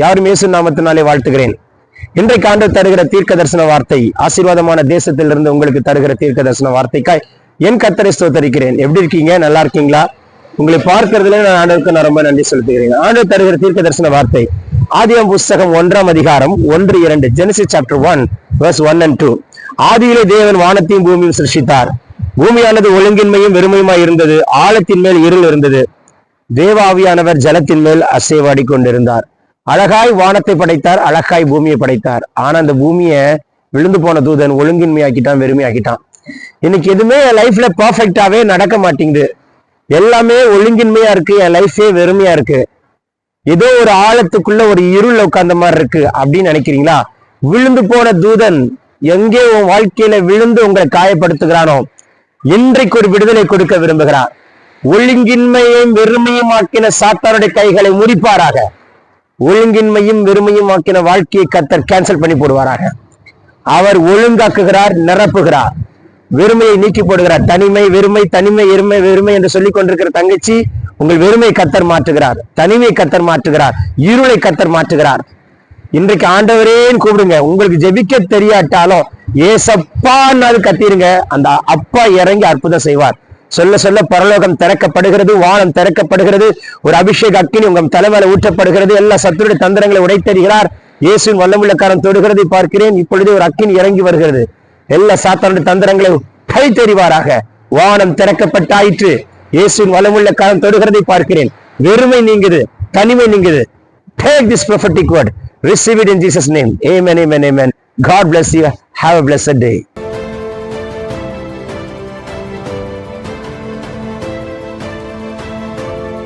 யாரும் இயேசு நாமத்தினாலே வாழ்த்துகிறேன். இன்றைக்கு ஆண்டு தருகிற தீர்க்க தரிசன வார்த்தை ஆசீர்வாதமான தேசத்திலிருந்து உங்களுக்கு தருகிற தீர்க்க தரிசன வார்த்தைக்காய் என் கத்தரை ஸ்தோத்தரிக்கிறேன். எப்படி இருக்கீங்க? நல்லா இருக்கீங்களா? உங்களை பார்க்கறதுல நான் ஆண்டவருக்கு நான் ரொம்ப நன்றி செலுத்துகிறேன். ஆண்டு தருகிற தீர்க்க தரிசன வார்த்தை ஆதியம் புஸ்தகம் ஒன்றாம் அதிகாரம் ஒன்று இரண்டு Genesis chapter one verse one and two ஆதியிலே தேவன் வானத்தையும் பூமியும் சிருஷித்தார் பூமியானது ஒழுங்கின்மையும் வெறுமையுமாய் இருந்தது ஆழத்தின் மேல் இருள் இருந்தது. தேவாவியானவர் ஜலத்தின் மேல் அசைவாடி கொண்டிருந்தார். அழகாய் வானத்தை படைத்தார் அழகாய் பூமியை படைத்தார். ஆனா அந்த பூமியை விழுந்து போன தூதன் ஒழுங்கின்மையாக்கிட்டான் வெறுமையாக்கிட்டான். இன்னைக்கு எதுவுமே என் லைஃப்ல பர்ஃபெக்டாவே நடக்க மாட்டேங்குது. எல்லாமே ஒழுங்கின்மையா இருக்கு என் லைஃபே வெறுமையா இருக்கு. ஏதோ ஒரு ஆழத்துக்குள்ள ஒரு இருள் உட்கார்ந்த மாதிரி இருக்கு அப்படின்னு நினைக்கிறீங்களா? விழுந்து போன தூதன் எங்கே உன் வாழ்க்கையில விழுந்து உங்களை காயப்படுத்துகிறானோ இன்றைக்கு ஒரு விடுதலை கொடுக்க விரும்புகிறார் ஒழுங்கின்மையும் வெறுமையும் ஆக்கின சாத்தானுடைய கைகளை முறிப்பாராக. ஒழுங்கின்மையும் வெறுமையும் ஆக்கின வாழ்க்கையை கத்தர் கேன்சல் பண்ணி போடுவாராக. அவர் ஒழுங்காக்குகிறார் நிரப்புகிறார். வெறுமையை நீக்கி போடுகிறார். தனிமை வெறுமை தனிமை எருமை வெறுமை என்று சொல்லிக் கொண்டிருக்கிற தங்கச்சி உங்கள் வெறுமை கத்தர் மாற்றுகிறார். தனிமை கத்தர் மாற்றுகிறார். இருளை கத்தர் மாற்றுகிறார். இன்றைக்கு ஆண்டவரேன்னு கூப்பிடுங்க. உங்களுக்கு ஜெபிக்க தெரியாட்டாலும் ஏசப்பான்னு கத்திருங்க. அந்த அப்பா இறங்கி அற்புதம் செய்வார். சொல்ல சொல்ல பரலோகம் திறக்கப்படுகிறது வானம் திறக்கப்படுகிறது ஒரு அபிஷேக அக்கினி உங்க தலைமையில ஊற்றப்படுகிறது எல்லா சத்துருடைய தந்திரங்களை உடைத்தருகிறார் இயேசுவின் வல்லமுள்ளக்காரன் தொடுகிறதை பார்க்கிறேன் இப்பொழுது ஒரு அக்கினி இறங்கி வருகிறது. எல்லா சாத்தானுடைய தந்திரங்களை கை தெரிவாராக வானம் திறக்கப்பட்டாயிற்று. இயேசுவின் வல்லமுள்ளக்காரன் தொடுகிறதை பார்க்கிறேன். வெறுமை நீங்குது தனிமை நீங்குது. Take this prophetic word receive it in Jesus name amen amen amen God bless you have a bless day